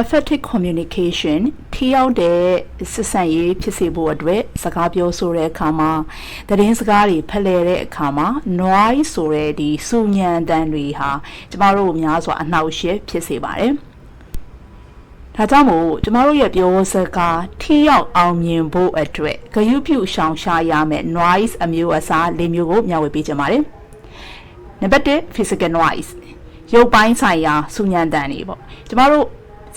effective communication ထိရောက်တဲ့စစ်ဆန်ရေးဖြစ်စေဖို့အတွက်စကားပြောဆိုတဲ့အခါမှာသတင်းစကားတွေဖလှယ်တဲ့အခါမှာ noise ဆိုတဲ့ဒီစူညံတန်တွေဟာကျမတို့များစွာအနှောက်အယှက်ဖြစ်စေပါတယ်ဒါကြောင့်မို့ကျမတို့ရဲ့ပြောစကားထိရောက်အောင်မြင်ဖို့အတွက်ဂရုပြုရှောင်ရှားရမယ့် noise အမျိုးအစား၄မျိုးကိုမျှဝေပေးချင်ပါတယ်နံပါတ်1 physical noise ရုပ်ပိုင်းဆိုင်ရာစူညံတန်တွေပေါ့ကျမတို့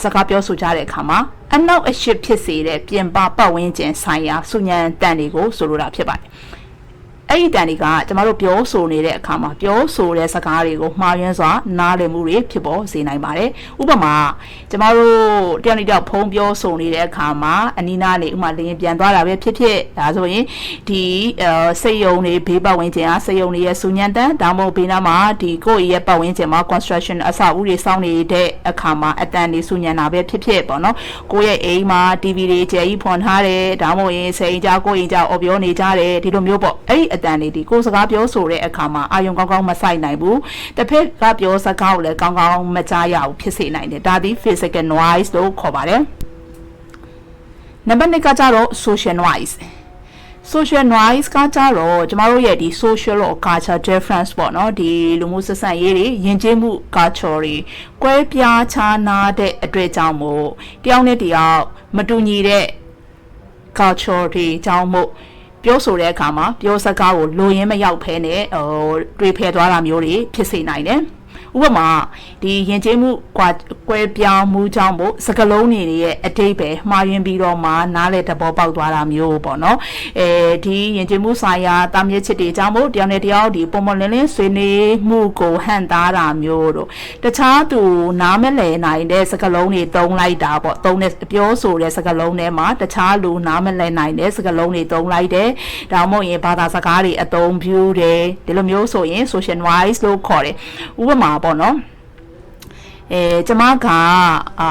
စကားပြောဆိုကြတဲ့အခါမှာအနောက်အရှိဖြစ်စေတဲ့ပြင်ပပတ်ဝန်းကျင်ဆိုင်ရာစူညံတန်တွေကိုဆိုလိုတာဖြစ်ပါတယ် အဲ့ဒီတန်တွေကကျမတို့ပြောဆိုနေတဲ့အခါမှာပြောဆိုတဲ့စကားတွေကိုမှားယွင်းစွာနားလည်မှုတွေဖြစ်ပေါ်စေနိုင်ပါတယ်ဥပမာကျမတို့တယောက်နဲ့တယောက်ဖုန်းပြောဆိုနေတဲ့အခါမှာအနီးနားနေဥပမာလင်းပြန်သွားတာပဲဖြစ်ဖြစ်ဒါဆိုရင်ဒီအဲစိတ်ယုံတွေဘေးပတ်ဝန်းကျင်ကစိတ်ယုံတွေရဲ့စူညံတန်ဒါမှမဟုတ်ဘေးနားမှာဒီကိုယ့်ရဲ့ပတ်ဝန်းကျင်မှာ construction အဆောက်အဦတွေစောင့်နေတဲ့အခါမှာအတန်တွေစူညံတာပဲဖြစ်ဖြစ်ပေါ့နော်ကိုယ့်ရဲ့အိမ်မှာ TV တွေကြယ်ကြီးဖွန်ထားတယ်ဒါမှမဟုတ်ရင်စိတ်ကြောက်ကိုယ့်အိမ်ကြောက်အော်ပြောနေကြတယ်ဒီလိုမျိုးပေါ့အဲ့ဒီအတန်တွေဒီကိုယ်စကားပြောဆိုတဲ့အခါမှာအာယုံကောင်းကောင်းမဆိုင်နိုင်ဘူးတစ်ဖက်ကပြောစကားကိုလည်းကောင်းကောင်းမကြားရဘူးဖြစ်စေနိုင်တယ်ဒါဒီ physical noise လို့ခေါ်ပါတယ်နံပါတ်2ကကြတော့ social noise social noise ကကြတော့ကျမတို့ရဲ့ဒီ social or culture difference ပေါ့နော်ဒီလူမှုဆက်ဆံရေးတွေယဉ်ကျေးမှု culture တွေကွဲပြားခြားနားတဲ့အတွေ့အကြောင်းမို့တယောက်နဲ့တယောက်မတူညီတဲ့ culture တွေအကြောင်းမို့ ပြောဆိုတဲ့အခါမှာပြောစကားကိုလိုရင်းမရောက်ဖဲနဲ့ဟိုတွေးဖယ်သွားတာမျိုးတွေဖြစ်စေနိုင်တယ် ဥပမာဒီယဉ်ကျေးမှုကွာကွဲပြောင်းမှုကြောင့်မို့စကလုံးတွေရဲ့အတိတ်ပဲမှားယွင်းပြီးတော့မှနားလေတဘောပေါက်သွားတာမျိုးပေါ့နော်အဲဒီယဉ်ကျေးမှုဆိုင်ရာတာမြစ်ချစ်တွေကြောင့်မို့တယောက်နဲ့တယောက်ဒီပုံမလင်းလင်းဆွေးနွေးမှုကိုဟန်သားတာမျိုးတို့တခြားသူနားမလည်နိုင်တဲ့စကလုံးတွေတုံးလိုက်တာပေါ့တုံးတဲ့ပြောဆိုတဲ့စကလုံးထဲမှာတခြားလူနားမလည်နိုင်တဲ့စကလုံးတွေတုံးလိုက်တယ်ဒါမှမဟုတ်ရင်ဘာသာစကားတွေအသုံးပြုတယ်ဒီလိုမျိုးဆိုရင် social wise လို့ခေါ်တယ်ဥပမာပေါ့နော် အဲကျမကအာ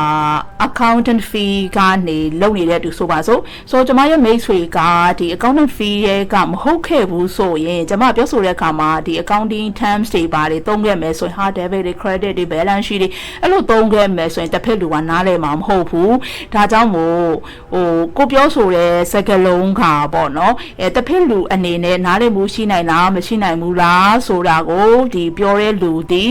accountant fee ကနေလုပ်နေတဲ့သူဆိုပါစို့ဆိုကျမရဲ့မိတ်ဆွေကဒီ accountant fee ရဲ့ကမဟုတ်ခဲ့ဘူးဆိုရင်ကျမပြောဆိုတဲ့အခါမှာဒီ accounting terms တွေပါတယ်သုံးခဲ့မယ်ဆိုရင် hard debit တွေ credit တွေ balance sheet တွေအဲ့လိုသုံးခဲ့မယ်ဆိုရင်တစ်ဖက်လူကနားလည်မှာမဟုတ်ဘူးဒါကြောင့်မို့ဟိုကိုပြောဆိုတဲ့စကားလုံးခါပေါ့နော်အဲတစ်ဖက်လူအနေနဲ့နားလည်မှုရှိနိုင်လားမရှိနိုင်ဘူးလားဆိုတာကိုဒီပြောတဲ့လူဒီ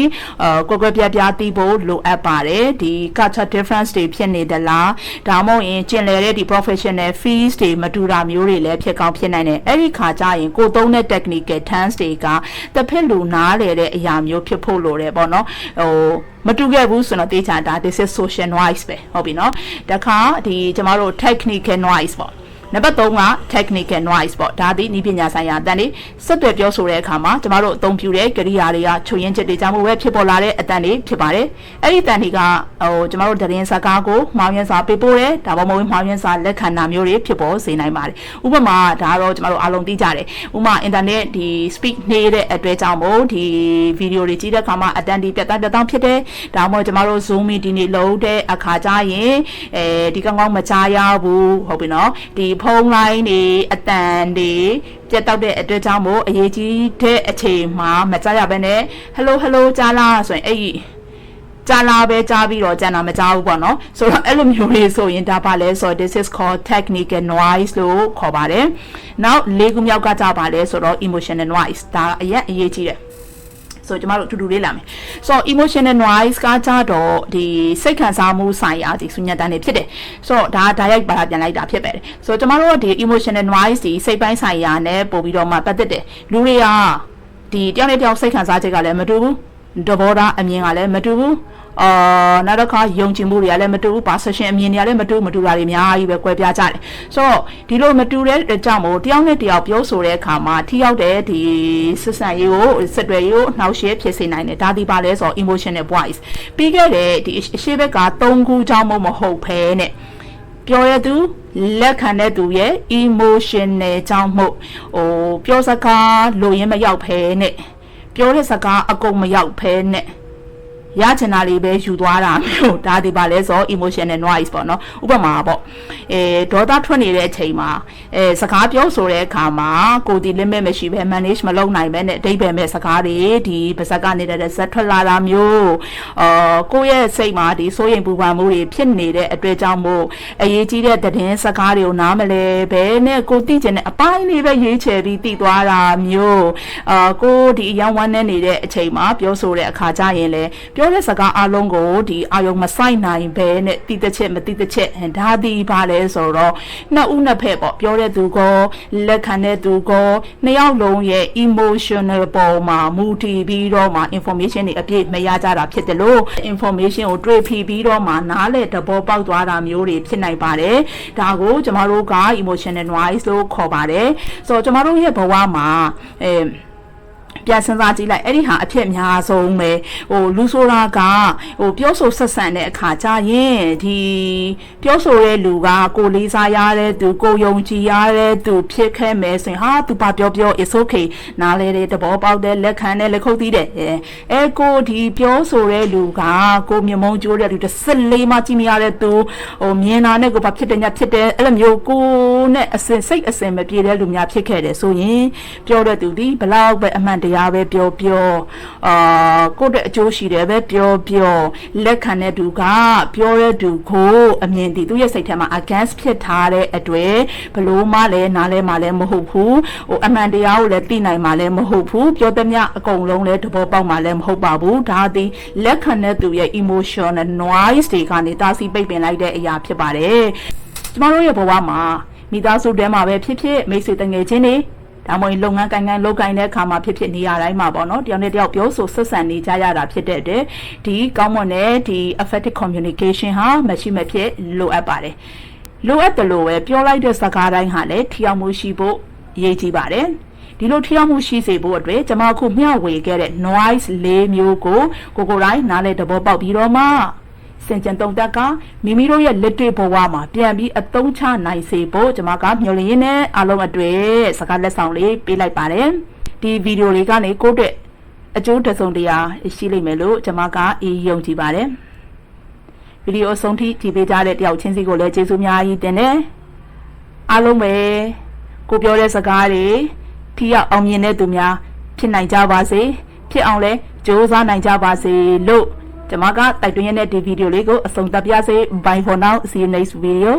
အာကွက်ကွက်ပြားပြားသိဖို့လိုအပ်ပါတယ်ဒီ culture difference တွေဖြစ်နေသလားဒါမှမဟုတ်ရင်ကျင်လည်တဲ့ဒီ professional fees တွေမတူတာမျိုးတွေလည်းဖြစ်ကောင်းဖြစ်နိုင်တယ်အဲ့ဒီခါကျရင်ကိုသုံးတဲ့ technical terms တွေကတစ်ဖက်လူနားလေတဲ့အရာမျိုးဖြစ်ဖို့လိုတယ်ပေါ့နော်ဟိုမတူခဲ့ဘူးဆိုတော့တေချာဒါ this is social noise ပဲဟုတ်ပြီနော်တခါဒီကျမတို့ technical noise ပေါ့ နံပါတ်3က technical noise ပေါ့ဒါသည်ဤပညာဆိုင်ရာအတန်တွေဆက်သွယ်ပြောဆိုတဲ့အခါမှာကျမတို့အသုံးပြုတဲ့ကြရိယာတွေကချုံရင်ချက်တွေကြောင့်မို့ပဲဖြစ်ပေါ်လာတဲ့အတန်တွေဖြစ်ပါတယ်အဲ့ဒီအတန်တွေကဟိုကျမတို့တရင်စကားကိုမှားယွင်းစွာပေးပို့တယ်ဒါမှမဟုတ်မှားယွင်းစွာလက်ခံတာမျိုးတွေဖြစ်ပေါ်စေနိုင်ပါတယ်ဥပမာဒါတော့ကျမတို့အားလုံးသိကြတယ်ဥပမာ internet ဒီ speak နေတဲ့အတွက်ကြောင့်မို့ဒီဗီဒီယိုတွေကြည့်တဲ့အခါမှာအတန်ဒီပြတ်သားပြတ်သားဖြစ်တယ်ဒါမှမဟုတ်ကျမတို့ zoom meeting တွေလုပ်တဲ့အခါကျရင်အဲဒီကောင်းကောင်းမကြားရဘူးဟုတ်ပြီနော်ဒီဖုန်းလိုင်းတွေအတန်တွေပြတ်တောက်တဲ့အတွက်ကြောင့်မို့အရေးကြီးတဲ့အချိန်မှာမကြားရဘဲနဲ့ hello hello ကြားလားဆိုရင်အဲ့ဒီကြားလာပဲကြားပြီးတော့ကျန်တာမကြားဘူးပေါ့နော်ဆိုတော့အဲ့လိုမျိုးလေးဆိုရင်ဒါပါလဲဆိုတော့ this is called technical noise လို့ခေါ်ပါတယ်နောက်လေးခုမြောက်ကကြပါလဲဆိုတော့ emotional noise ဒါအရင်အရေးကြီးတယ် ဆိုကျမတို့အတူတူလေးလာမယ်ဆိုတော့ emotional noise ကကြတော့ဒီစိတ်ခံစားမှုဆိုင်ရာဒီဆူညံတန်းတွေဖြစ်တယ်ဆိုတော့ဒါ direct ပါတာပြန်လိုက်တာဖြစ်ပဲတယ်ဆိုတော့ကျမတို့ကဒီ emotional noise ဒီစိတ်ပိုင်းဆိုင်ရာနဲ့ပို့ပြီးတော့မှပတ်သက်တယ်လူတွေကဒီတယောက်နဲ့တယောက်စိတ်ခံစားချက်ကလည်းမတူဘူး တဘောသားအမြင်ကလည်းမတူဘူးအာနောက်တစ်ခါယုံကြည်မှုတွေကလည်းမတူဘူး perception အမြင်တွေကလည်းမတူမတူတာတွေအများကြီးပဲကွဲပြားကြတယ်ဆိုတော့ဒီလိုမတူတဲ့ကြောင့်မို့တယောက်နဲ့တယောက်ပြောဆိုတဲ့အခါမှာထိရောက်တဲ့ဒီစစ်ဆန်ရေးကိုစစ်တွေရေးကိုနှောက်ယှက်ဖြစ်စေနိုင်တယ်ဒါဒီပါလဲဆိုတော့ emotional voice ပြီးခဲ့တဲ့ဒီအရှိဘက်က၃ခုကြောင့်မဟုတ်ဖဲနဲ့ပြောရသူလက်ခံတဲ့သူရဲ့ emotional ကြောင့်မို့ဟိုပြောစကားလိုရင်းမရောက်ဖဲနဲ့ ပြောတဲ့စကားအကုန်မရောက်ဖဲနဲ့ ရချင်တာလေးပဲယူသွားတာမျိုးဒါဒီပါလဲဆို emotional noise ပေါ့နော်ဥပမာပေါ့အဲဒေါသထွက်နေတဲ့အချိန်မှာအဲစကားပြောဆိုတဲ့အခါမှာကိုယ်ဒီ limit မရှိဘဲ manage မလုပ်နိုင်ဘဲနဲ့အတိတ်ပဲမဲ့စကားတွေဒီပါဇက်ကနေတည်းဇက်ထွက်လာတာမျိုးအာကိုယ့်ရဲ့စိတ်မှာဒီစိုးရိမ်ပူပန်မှုတွေဖြစ်နေတဲ့အတွက်ကြောင့်မို့အရေးကြီးတဲ့သတင်းစကားတွေကိုနားမလဲဘဲနဲ့ကိုသိကျင်တဲ့အပိုင်းလေးပဲရွေးချယ်ပြီးတည်သွားတာမျိုးအာကိုဒီအယောင်ဝမ်းနေနေတဲ့အချိန်မှာပြောဆိုတဲ့အခါကျရင်လည်းပြောတဲ့စကားအလုံးကိုဒီအာယုံမဆိုင်နိုင်ဘဲနဲ့တည်တဲ့ချက်မတည်တဲ့ချက်ဒါဒီပါလဲဆိုတော့နှစ်ဦးနှစ်ဖက်ပေါ့ပြောတဲ့သူကောလက်ခံတဲ့သူကောနှစ်ယောက်လုံးရဲ့ emotional ပေါ်မှာမူတည်ပြီးတော့မှ information တွေအပြည့်မရကြတာဖြစ်တယ်လို့ information ကိုတွေ့ဖီပြီးတော့မှနားလေသဘောပေါက်သွားတာမျိုးတွေဖြစ်နိုင်ပါတယ်ဒါကိုကျမတို့က emotional noise လို့ခေါ်ပါတယ်ဆိုတော့ကျမတို့ရဲ့ဘဝမှာအဲ ပြန်စဉ်းစားကြည့်လိုက်အဲ့ဒီဟာအဖြစ်အများဆုံးပဲဟိုလူဆိုတာကဟိုပြောဆိုဆက်ဆံတဲ့အခါကျရင်ဒီပြောဆိုတဲ့လူကကိုလေးစားရတဲ့သူကိုယုံကြည်ရတဲ့သူဖြစ်ခဲ့မယ်ဆိုရင်ဟာသူပါပြောပြော is okay နားလဲတဲ့သဘောပေါက်တဲ့လက်ခံတဲ့လက်ခုပ်သီးတဲ့အဲအဲကိုဒီပြောဆိုတဲ့လူကကိုမြမုံကျိုးတဲ့လူတစ်စက်လေးမှကြည့်မရတဲ့သူဟိုမြင်တာနဲ့ကိုဘာဖြစ်တယ်ညာဖြစ်တယ်အဲ့လိုမျိုးကိုနဲ့အစင်စိတ်အစင်မပြေတဲ့လူများဖြစ်ခဲ့တယ်ဆိုရင်ပြောတဲ့သူဒီဘလောက်ပဲအမှန်တရားပဲပြောပြောအာကိုယ့်တဲ့အကျိုးရှိတယ်ပဲပြောပြောလက်ခံတဲ့သူကပြောတဲ့သူကိုအမြင်ဒီသူရဲ့စိတ်ထဲမှာ against ဖြစ်ထားတဲ့အတွေ့ဘလို့မှလည်းနားလဲမှလည်းမဟုတ်ဘူးဟိုအမှန်တရားကိုလည်းသိနိုင်မှလည်းမဟုတ်ဘူးပြောသမျှအကုန်လုံးလည်းသဘောပေါက်မှလည်းမဟုတ်ပါဘူးဒါသည်လက်ခံတဲ့သူရဲ့ emotional noise တွေကနေတာစီပိတ်ပင်လိုက်တဲ့အရာဖြစ်ပါတယ်ကျမတို့ရဲ့ဘဝမှာမိသားစုတဲမှာပဲဖြစ်ဖြစ်မိတ်ဆွေတငယ်ချင်းတွေ ဒါမှမဟုတ်လုပ်ငန်းကိုင်ကိုင်လုပ်ကိုင်တဲ့အခါမှာဖြစ်ဖြစ်နေရတိုင်းမှာပေါ့နော်တယောက်နဲ့တယောက်ပြောဆိုဆက်ဆံနေကြရတာဖြစ်တဲ့အတွက်ဒီကောင်းမွန်တဲ့ဒီ effective communication ဟာမရှိမဖြစ်လိုအပ်ပါတယ်လိုအပ်တယ်လို့ပဲပြောလိုက်တဲ့စကားတိုင်းဟာလည်းထီအောင်မှုရှိဖို့အရေးကြီးပါတယ်ဒီလိုထီအောင်မှုရှိစေဖို့အတွက်ကျွန်မအခုမျှဝေခဲ့တဲ့ noise ၄မျိုးကိုကိုကိုတိုင်းနားလဲသဘောပေါက်ပြီးတော့မှ စင်ကြံတုံတက်ကမိမိတို့ရဲ့လက်တွေ့ဘဝမှာပြန်ပြီးအသုံးချနိုင်စေဖို့ကျွန်မကမျှော်လင့်ရင်းနဲ့အားလုံးအတွေ့စကားလက်ဆောင်လေးပေးလိုက်ပါတယ်ဒီဗီဒီယိုလေးကနေကိုယ့်အတွက်အကျိုးတစ်စုံတရာရှိလိမ့်မယ်လို့ကျွန်မကအေးယုံကြည်ပါတယ်ဗီဒီယိုအဆုံးထိကြည့်ပေးကြတဲ့တယောက်ချင်းစီကိုလည်းကျေးဇူးများကြီးတင်တယ်အားလုံးပဲကိုပြောတဲ့စကားတွေထိရောက်အောင်မြင်တဲ့သူများဖြစ်နိုင်ကြပါစေဖြစ်အောင်လဲကြိုးစားနိုင်ကြပါစေလို့ ကျွန်မကတိုက်တွန်းရတဲ့ဒီဗီဒီယိုလေးကိုအဆုံးသတ်ပြစေ bye for now see you next video